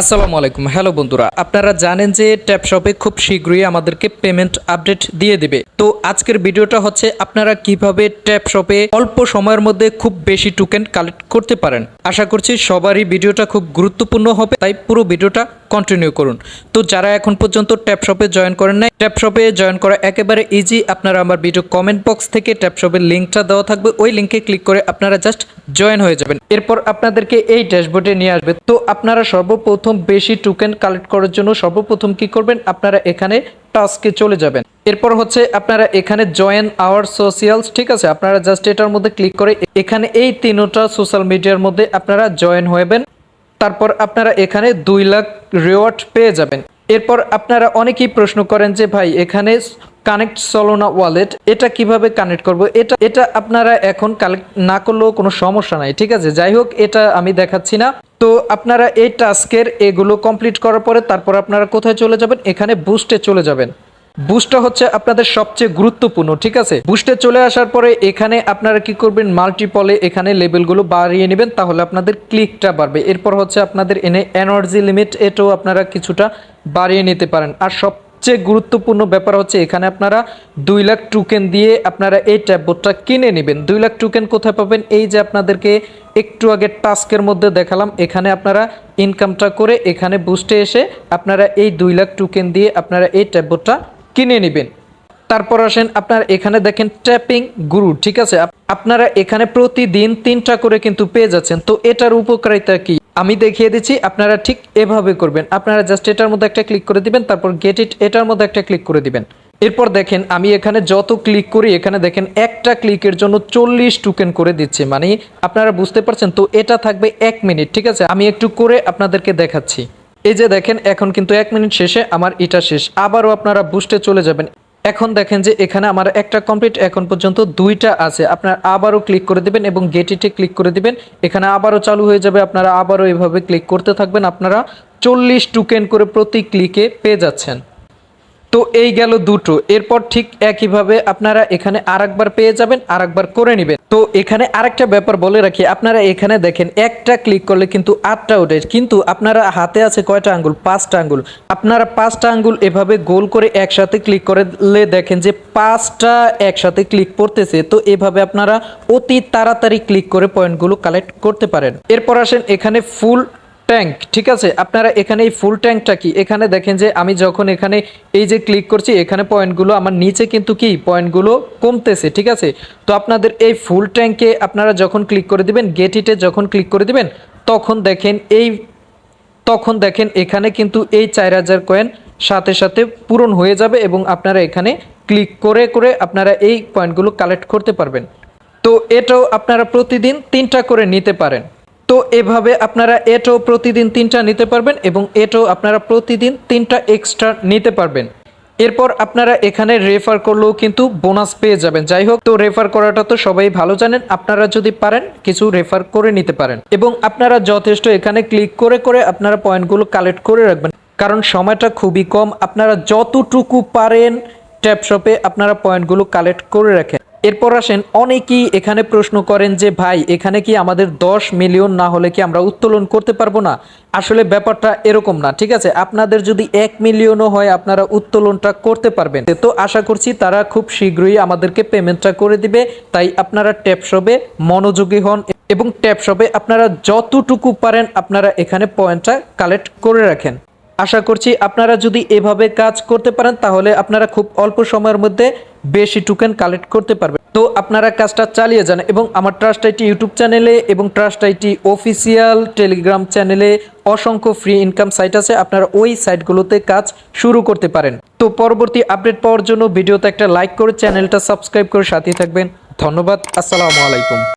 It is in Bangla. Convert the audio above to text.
আসসালামু আলাইকুম। হ্যালো বন্ধুরা, আপনারা জানেন যে ট্যাপ শপে খুব শীঘ্রই আমাদেরকে পেমেন্ট আপডেট দিয়ে দিবে। তো আজকের ভিডিওটা হচ্ছে আপনারা কীভাবে ট্যাপ শপে অল্প সময়ের মধ্যে খুব বেশি টোকেন কালেক্ট করতে পারেন। আশা করছি সবারই ভিডিওটা খুব গুরুত্বপূর্ণ হবে, তাই পুরো ভিডিওটা কন্টিনিউ করুন। তো যারা এখন পর্যন্ত ট্যাপ শপে জয়েন করেন নাই ট্যাপ শপে জয়েন করা একেবারে ইজি আপনারা আমার ভিডিও কমেন্ট বক্স থেকে ট্যাপ শপের লিঙ্কটা দেওয়া থাকবে। ওই লিঙ্কে ক্লিক করে আপনারা জাস্ট জয়েন হয়ে যাবেন। এরপর আপনাদেরকে এই ড্যাশবোর্ডে নিয়ে আসবে। তো আপনারা সর্বপ্রথম বেশি টোকেন কালেক্ট করার জন্য সর্বপ্রথম কি করবেন? আপনারা এখানে টাস্কে চলে যাবেন। এরপর হচ্ছে আপনারা এখানে জয়েন আওয়ার সোশিয়ালস ঠিক আছে? আপনারা জাস্ট এটার মধ্যে ক্লিক করে এখানে এই তিনটা সোশ্যাল মিডিয়ার মধ্যে আপনারা জয়েন হবেন তারপর আপনারা এখানে দুই লাখ রিওয়ার্ড পেয়ে যাবেন। এরপর আপনারা অনেকেই প্রশ্ন করেন যে, ভাই, এখানে কানেক্ট সলোনা ওয়ালেট, এটা কীভাবে কানেক্ট করব? এটা এটা আপনারা এখন কালেক্ট না করলেও কোনো সমস্যা নাই, ঠিক আছে? যাই হোক, এটা আমি দেখাচ্ছি না। তো আপনারা এই টাস্কের এগুলো কমপ্লিট করার পরে তারপর আপনারা কোথায় চলে যাবেন? এখানে বুস্টে চলে যাবেন। বুস্টটা হচ্ছে আপনাদের সবচেয়ে গুরুত্বপূর্ণ, ঠিক আছে? বুস্টে চলে আসার পরে এখানে আপনারা কি করবেন? মাল্টিপলে এখানে লেভেলগুলো বাড়িয়ে নেবেন, তাহলে আপনাদের ক্লিকটা বাড়বে। এরপর হচ্ছে আপনাদের এনে এনার্জি লিমিট এটাও আপনারা কিছুটা বাড়িয়ে নিতে পারেন। আর সব সবচেয়ে গুরুত্বপূর্ণ ব্যাপার হচ্ছে এখানে আপনারা দুই লাখ টোকেন দিয়ে আপনারা এই ট্যাববোর্ডটা কিনে নেবেন। দুই লাখ টোকেন কোথায় পাবেন? এই যে আপনাদেরকে একটু আগে টাস্কের মধ্যে দেখালাম, এখানে আপনারা ইনকামটা করে এখানে বুস্টে এসে আপনারা এই দুই লাখ টোকেন দিয়ে আপনারা এই ট্যাববোর্ডটা কিনে নেবেন। তারপর আসেন আপনার এখানে দেখেন ট্যাপিং গুরু, ঠিক আছে? আপনারা এখানে প্রতিদিন তিনটা করে কিন্তু পেয়ে যাচ্ছেন। তো এটার উপকারিতা কি? আমি দেখিয়ে দিচ্ছি, আপনারা ঠিক এভাবে করবেন। আপনারা জাস্ট এটার মধ্যে একটা ক্লিক করে দিবেন, তারপর গেট ইট এটার মধ্যে একটা ক্লিক করে দিবেন। এরপর দেখেন, আমি এখানে যত ক্লিক করি, এখানে দেখেন একটা ক্লিকের জন্য চল্লিশ টোকেন করে দিচ্ছে। মানে আপনারা বুঝতে পারছেন? তো এটা থাকবে এক মিনিট ঠিক আছে? আমি একটু করে আপনাদেরকে দেখাচ্ছি। এই যে দেখেন, এখন কিন্তু এক মিনিট শেষে আমার এটা শেষ। আবারও আপনারা বুস্টে চলে যাবেন। এখন দেখেন যে এখানে আমার একটা কমপ্লিট, এখন পর্যন্ত দুইটা আছে। আপনার আবারও ক্লিক করে দিবেন এবং গেটিটে ক্লিক করে দিবেন। এখানে আবারও চালু হয়ে যাবে, আপনারা আবারও এভাবে ক্লিক করতে থাকবেন। আপনারা চল্লিশ টুকেন করে প্রতি ক্লিকে পেয়ে যাচ্ছেন। তো এই গেল দুটো। এরপর ঠিক একইভাবে আপনারা এখানে আরেকবার পেয়ে যাবেন, আরেকবার করে নেবেন। তো এখানে আরেকটা ব্যাপার বলে রাখি, আপনারা এখানে দেখেন, একটা ক্লিক করলে কিন্তু আটটা ওঠে কিন্তু আপনারা হাতে আছে কয়টা আঙ্গুল? পাঁচটা আঙ্গুল। আপনারা পাঁচটা আঙ্গুল এভাবে গোল করে একসাথে ক্লিক করলে দেখেন যে পাঁচটা একসাথে ক্লিক করতেছে। তো এভাবে আপনারা অতি তাড়াতাড়ি ক্লিক করে পয়েন্টগুলো কালেক্ট করতে পারেন। এরপর আসেন এখানে ফুল ট্যাঙ্ক ঠিক আছে? আপনারা এখানে এই ফুল ট্যাঙ্কটা কি? এখানে দেখেন যে আমি যখন এখানে এই যে ক্লিক করছি, এখানে পয়েন্টগুলো আমার নিচে কিন্তু কি? পয়েন্টগুলো কমতেছে, ঠিক আছে? তো আপনাদের এই ফুল ট্যাঙ্কে আপনারা যখন ক্লিক করে দিবেন গেট ইটে যখন ক্লিক করে দিবেন, তখন দেখেন এই, তখন দেখেন এখানে কিন্তু এই চার হাজার কয়েন সাথে সাথে পূরণ হয়ে যাবে এবং আপনারা এখানে ক্লিক করে করে আপনারা এই পয়েন্টগুলো কালেক্ট করতে পারবেন। তো এটাও আপনারা প্রতিদিন তিনটা করে নিতে পারেন। তো এভাবে আপনারা এটাও প্রতিদিন তিনটা নিতে পারবেন এবং এটাও আপনারা প্রতিদিন তিনটা এক্সট্রা নিতে পারবেন। এরপর আপনারা এখানে রেফার করলেও কিন্তু বোনাস পেয়ে যাবেন। যাই হোক, তো রেফার করাটা তো সবাই ভালো জানেন। আপনারা যদি পারেন, কিছু রেফার করে নিতে পারেন। এবং আপনারা যথেষ্ট এখানে ক্লিক করে করে আপনারা পয়েন্টগুলো কালেক্ট করে রাখবেন। কারণ সময়টা খুবই কম। আপনারা যতটুকু পারেন ট্যাপ শপে আপনারা পয়েন্টগুলো কালেক্ট করে রাখেন। এরপর আসেন, অনেকেই এখানে প্রশ্ন করেন যে, ভাই, এখানে কি আমাদের দশ মিলিয়ন না হলে কি আমরা উত্তোলন করতে পারব না? আসলে ব্যাপারটা এরকম না, ঠিক আছে? আপনাদের যদি এক মিলিয়নও হয়, আপনারা উত্তোলনটা করতে পারবেন। তো আশা করছি তারা খুব শীঘ্রই আমাদেরকে পেমেন্টটা করে দিবে। তাই আপনারা ট্যাপ শপে মনোযোগী হন এবং ট্যাপ শপে আপনারা যতটুকু পারেন আপনারা এখানে পয়েন্টটা কালেক্ট করে রাখেন। আশা করছি আপনারা যদি এভাবে কাজ করতে পারেন, তাহলে আপনারা খুব অল্প সময়ের মধ্যে বেশি টোকেন কালেক্ট করতে পারবে। তো আপনারা কাজটা চালিয়ে যান এবং আমার ট্রাস্ট আইটি ইউটিউব চ্যানেলে এবং ট্রাস্ট আইটি অফিসিয়াল টেলিগ্রাম চ্যানেলে অসংখ্য ফ্রি ইনকাম সাইট আছে। আপনারা ওই সাইটগুলোতে কাজ শুরু করতে পারেন। তো পরবর্তী আপডেট পাওয়ার জন্য ভিডিওতে একটা লাইক করে চ্যানেলটা সাবস্ক্রাইব করে সাথে থাকবেন। ধন্যবাদ, আসসালামু আলাইকুম।